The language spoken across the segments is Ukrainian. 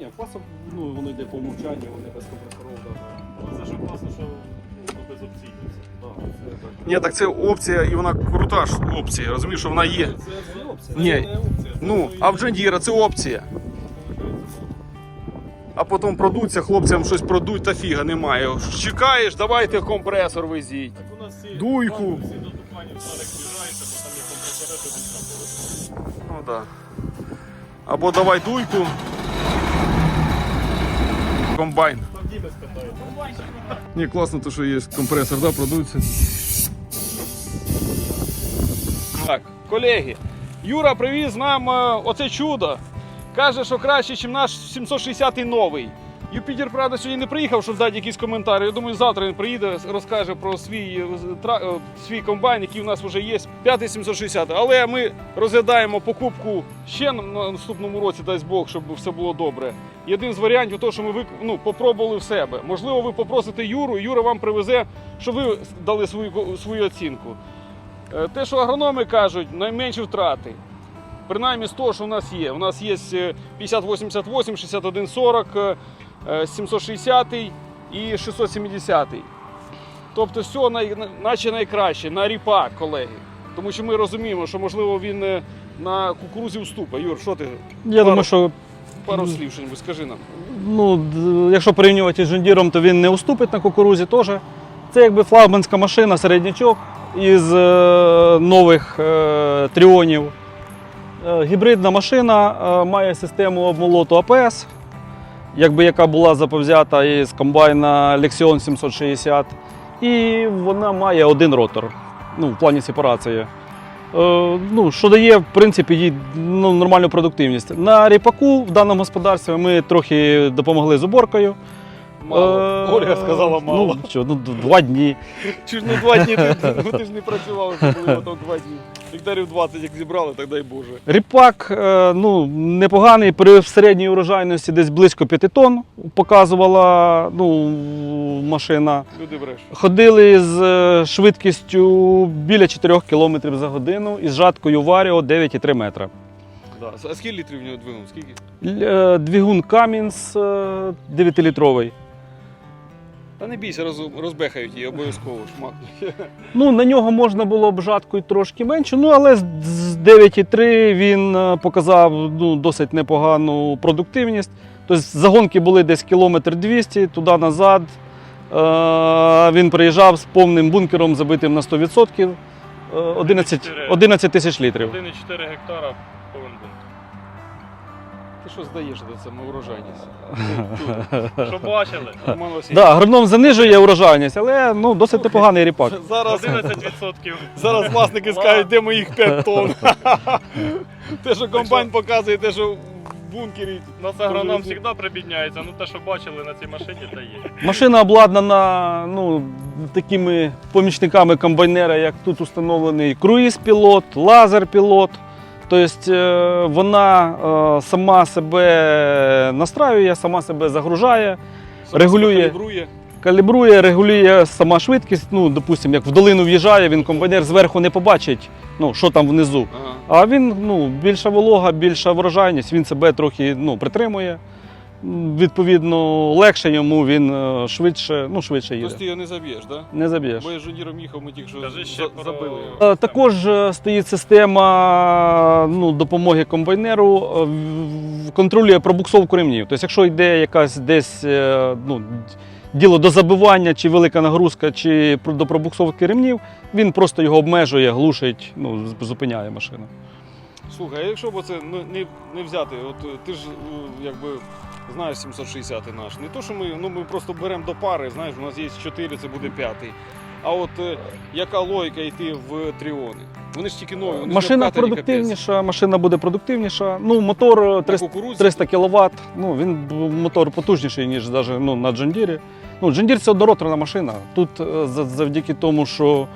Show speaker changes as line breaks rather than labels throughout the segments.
Ні, класом, ну, воно йде по умовчанню, вони без компресорів даже.
Це ж класно, що ну, без опцій.
Так.
Ні, так це опція, і вона крута ж опція, розумієш, що вона є.
Це, це опція,
Ні.
це не опція. Це
Ну, а в Джандіра це опція. А потім продуться, хлопцям щось продуть та фіга немає. Чекаєш, давайте компресор везіть.
Так у нас всі
Дуйку.
всі до тупанів Славик з'їжджається, бо там є компресори, то там
Ну да. Або давай дуйку. Комбайн. Ні, класно, то що є компресор, да, продуться. Так, колеги, Юра привіз нам е, оце чудо. Каже, що краще, ніж наш 760 новий. Юпітер, правда, сьогодні не приїхав, щоб дати якісь коментарі. Я думаю, завтра він приїде, розкаже про свій, е, е, свій комбайн, який у нас вже є, 5 760. Але ми розглядаємо покупку ще на на наступному році, дасть Бог, щоб все було добре. І один з варіантів, того, що ми ну, попробували в себе. Можливо, ви попросите Юру, Юра вам привезе, щоб ви дали свою, свою оцінку. Е, Те, що агрономи кажуть, найменші втрати. Принаймні з того, що у нас є. У нас є е, 5088, 6140, е, е, 760 і 670. Тобто все най, наче найкраще, на ріпак, колеги. Тому що ми розуміємо, що можливо він е, на кукурузі вступа. Юр, що ти?
Я
Пару-
думаю, що
Пару слів що-небудь скажи нам.
ну, якщо порівнювати з Джондіром, то він не уступить на кукурузі теж. Це якби флагманська машина, середнячок із е, нових е, тріонів. Е, гібридна машина е, має систему обмолоту АПС, якби яка була заповзята із комбайна Lexion 760. І вона має один ротор ну, в плані сепарації. Е, ну, що дає, в принципі, їй ну, нормальну продуктивність. На ріпаку в даному господарстві ми трохи допомогли з уборкою.
Мало.
Е,
Ольга сказала мало.
Ну, що, ну, два дні.
Чи ж ну два дні ти, ну, ти ж не працював, були потім два дні. Гектарів 20 як зібрали, так дай Боже.
Ріпак е, ну, непоганий, при середній урожайності десь близько 5 тонн показувала ну, машина.
Люди бреш.
Ходили з е, швидкістю біля 4 км за годину і з жаткою Варіо 9,3 метра.
Да. А скільки літрів в нього двигун? Скільки?
Е, Двигун Камінс 9-літровий.
Та не бійся, роз, розбехають її обов'язково шмакнуть.
Ну, на нього можна було б жаткою трошки менше, ну але з- з 9,3 він е, показав ну, досить непогану продуктивність. Тобто загонки були десь кілометр 200, туди-назад. Е, Він приїжджав з повним бункером, забитим на 100%. е, 11, 11 тисяч літрів.
1,4 гектара
що здаєш до це урожайність?
Що бачили?
Да, агроном занижує урожайність, але ну, досить непоганий ріпак.
Зараз,
11%.
зараз власники скажуть, де моїх 5 тонн. Те, що комбайн показує, те, що в бункері.
Ну це агроном завжди прибідняється. Ну те, що бачили на цій машині, те є.
Машина обладнана ну, такими помічниками комбайнера, як тут установлений круїз-пілот, лазер-пілот. Тобто е, вона е, сама себе настраює, сама себе загружає, Регулює.
Калібрує.
калібрує, регулює сама швидкість. Ну, допустимо, як в долину в'їжджає, він комбайнер зверху не побачить, ну, що там внизу.
Ага.
А він ну, більша волога, більша врожайність, він себе трохи ну, притримує. Відповідно, легше йому він е, швидше, ну, швидше їде.
Тобто ти його не заб'єш, так? Да?
Не заб'єш.
Бо я з жуніром їхав, ми тільки що
Кажи ще
за-
про-
забили його.
Е, Також е, стоїть система ну, допомоги комбайнеру, е, в- в- контролює пробуксовку ремнів. Тобто, якщо йде якась десь е, ну, д- діло до забивання, чи велика нагрузка, чи про- до пробуксовки ремнів, він просто його обмежує, глушить, ну, з- зупиняє машину.
Слухай, а якщо б це ну, не, не взяти, от е, ти ж е, якби знаєш 760 наш. Не то, що ми, ну, ми просто беремо до пари, знаєш, у нас є 4, це буде п'ятий. А от е, яка логіка йти в тріони? Вони ж тільки нові, вони ж
Машина
не вкатані,
продуктивніша, машина буде продуктивніша. Ну, мотор е, 300,
кукурудзі
300 кВт. Ну, він б- мотор потужніший, ніж даже, ну, на Джондірі. Ну, Джондір це однороторна машина. Тут е, за- завдяки тому, що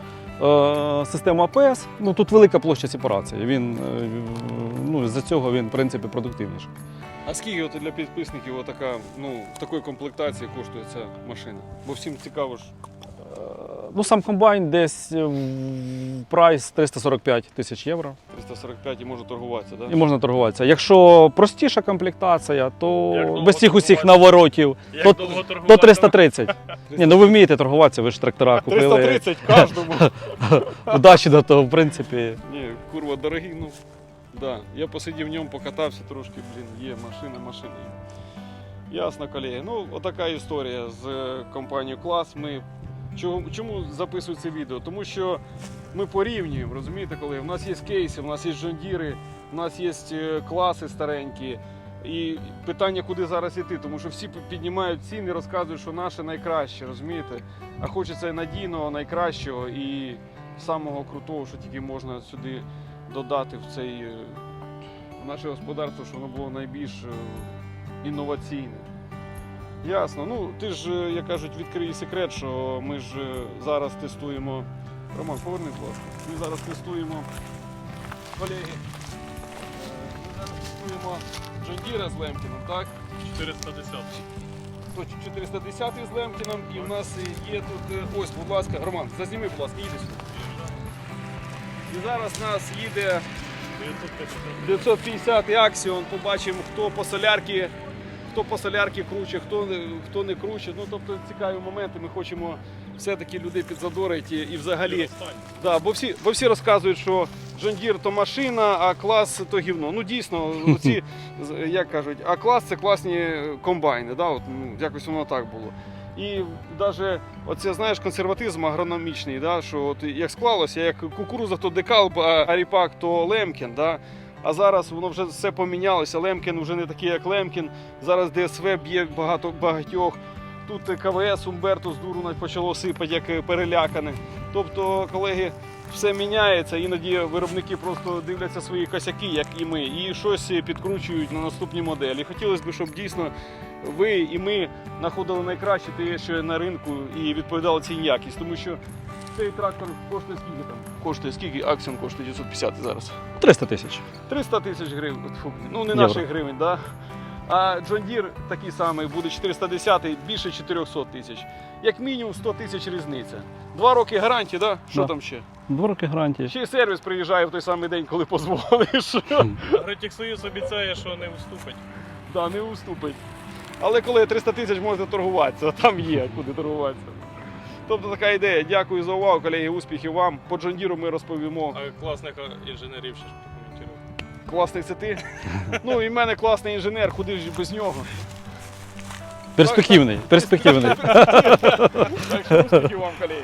е, система АПС, ну тут велика площа сепарації. Він, е, ну, з-за цього він, в принципі, продуктивніший.
А скільки от для підписників така ну, в такої комплектації коштує ця машина? Бо всім цікаво ж.
Ну, сам комбайн десь е, прайс 345 тисяч євро.
345 і можу торгуватися, так?
І можна торгуватися. Якщо простіша комплектація, то
Як
без цих усіх наворотів, то, то 330. Ні, ну ви вмієте торгуватися, ви ж трактора купили.
330 кожному.
Удачі до того, в принципі.
Ні, курва, дорогий, ну. Да. Я посидів в ньому, покатався трошки, блін, є машина, машина. Ясно, колеги. Ну, отака історія з е, компанією Клас. Ми чому, записую це відео? Тому що ми порівнюємо, розумієте, коли у нас є кейси, у нас є жондіри, у нас є е, класи старенькі. І питання, куди зараз іти, тому що всі піднімають ціни, розказують, що наше найкраще, розумієте? А хочеться найдійного, найкращого і самого крутого, що тільки можна сюди додати в цей е, в наше господарство, щоб воно було найбільш е, інноваційне. Ясно. Ну, ти ж, е, як кажуть, відкрий секрет, що ми ж е, зараз тестуємо. Роман, поверни, будь ласка. Ми зараз тестуємо, колеги, е, ми зараз тестуємо Джондіра з Лемкіном, так?
410.
То 410 з Лемкіном, і в нас є тут. Ось, будь ласка, Роман, зазніми, будь ласка, їди сюди. І зараз нас їде 950 Аксіон, побачимо, хто по солярки, хто по солярки круче, хто, хто не круче. Ну, тобто цікаві моменти. Ми хочемо все-таки людей підзадорити і взагалі. Да, бо всі, бо всі розказують, що Джондір то машина, а клас то гівно. Ну дійсно, оці, як кажуть, а клас це класні комбайни. Да? От, ну, якось воно так було. І навіть оце, знаєш, консерватизм агрономічний, да? що от як склалося, як кукуруза то декалб, а аріпак то лемкін. Да? А зараз воно вже все помінялося. Лемкін вже не такий, як Лемкін. Зараз ДСВ б'є багато багатьох. Тут КВС Умберто з дуру почало сипати, як перелякане. Тобто, колеги, все міняється, іноді виробники просто дивляться свої косяки, як і ми, і щось підкручують на наступні моделі. Хотілося б, щоб дійсно ви і ми знаходили найкраще те, що є на ринку, і відповідали цій якість. Тому що цей трактор коштує скільки там? Коштує скільки? Аксіон коштує 950 зараз.
300 тисяч.
300 тисяч гривень. Фу, ну не
Євро.
наших гривень, да? А John Deere такий самий буде 410 більше 400 тисяч. Як мінімум 100 тисяч різниця. Два роки гарантії, да? Що
Да.
там ще?
Два роки гарантії.
Ще й сервіс приїжджає в той самий день, коли позвониш.
Агротексоюз обіцяє, що не уступить.
да, не уступить. Але коли 300 тисяч можете торгуватися, там є куди торгуватися. Тобто така ідея. Дякую за увагу, колеги. Успіхів вам. По Джондіру ми розповімо.
А класних інженерів ще ж прокоментував.
Класний це ти. Ну і в мене класний інженер, куди ж без нього.
Перспективний. Перспективний.
Так що успіхів вам, колеги.